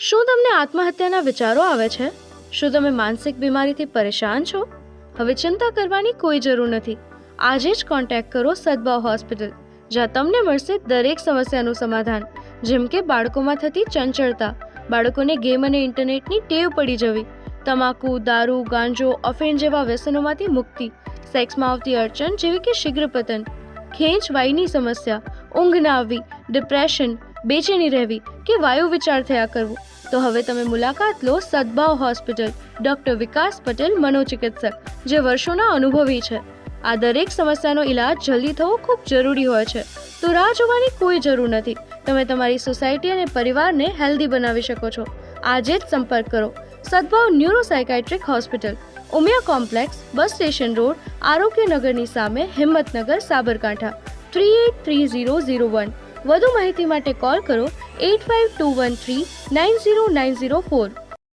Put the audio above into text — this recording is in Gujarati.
શું તમને આત્મહત્યાના વિચારો આવે છે? શું તમે માનસિક બીમારીથી પરેશાન છો? હવે ચિંતા કરવાની કોઈ જરૂર નથી. આજે જ કોન્ટેક્ટ કરો સદભાવ હોસ્પિટલ, જ્યાં તમને મળશે દરેક સમસ્યાનું સમાધાન. જેમ કે બાળકોમાં થતી ચંચળતા, બાળકોને ગેમ અને ઇન્ટરનેટની ટેવ પડી જવી, તમાકુ, દારૂ, ગાંજો અફેન જેવા વ્યસનોમાંથી મુક્તિ, સેક્સમાં આવતી અડચણ જેવી કે શીઘ્ર પતન, ખેંચ વાયની સમસ્યા, ઊંઘ ના આવવી ડિપ્રેશન બેચેની રહેવી કે વાયુ વિચાર થયા કરવું. તો હવે તમે મુલાકાત લો સદભાવ હોસ્પિટલ, ડોક્ટર વિકાસ પટેલ મનોચિકિત્સક, જે વર્ષોના અનુભવી છે. આ દરેક સમસ્યાનો ઈલાજ જલ્દી થવો ખૂબ જરૂરી હોય છે. તો રાહ જોવાની કોઈ જરૂર નથી. તમે તમારી સોસાયટી અને પરિવારને હેલ્ધી બનાવી શકો છો. આજે જ સંપર્ક કરો. Sadbhav neuropsychiatric hospital, Umiya complex, bus station road આરોગ્યનગરની સામે Himmatnagar, Sabarkantha, three eight three zero zero one. વધુ માહિતી માટે કોલ કરો 8521390904